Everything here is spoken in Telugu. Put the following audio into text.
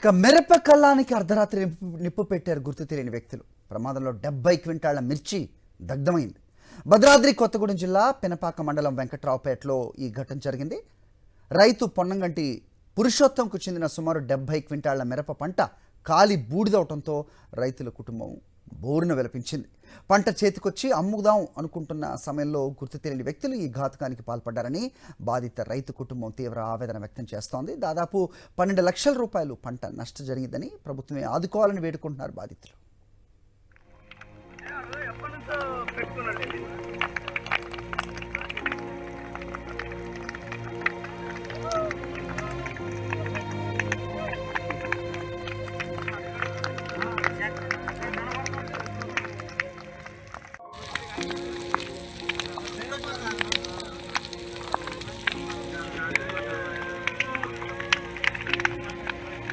ఇక మిరప కళ్ళానికి అర్ధరాత్రి నిప్పు నిప్పు పెట్టారు గుర్తు తెలియని వ్యక్తులు. ప్రమాదంలో డెబ్బై క్వింటాళ్ళ మిర్చి దగ్ధమైంది. భద్రాద్రి కొత్తగూడెం జిల్లా పినపాక మండలం వెంకట్రావుపేటలో ఈ ఘటన జరిగింది. రైతు పొన్నంగంటి పురుషోత్తంకు చెందిన సుమారు డెబ్బై క్వింటాళ్ళ మిరప పంట కాలి బూడిదవటంతో రైతుల కుటుంబం బోరున విలపించింది. పంట చేతికొచ్చి అమ్ముదాం అనుకుంటున్న సమయంలో గుర్తు తెలియని వ్యక్తులు ఈ ఘాతకానికి పాల్పడ్డారని బాధిత రైతు కుటుంబం తీవ్ర ఆవేదన వ్యక్తం చేస్తోంది. దాదాపు పన్నెండు లక్షల రూపాయలు పంట నష్టం జరిగిందని ప్రభుత్వమే ఆదుకోవాలని వేడుకుంటున్నారు బాధితులు.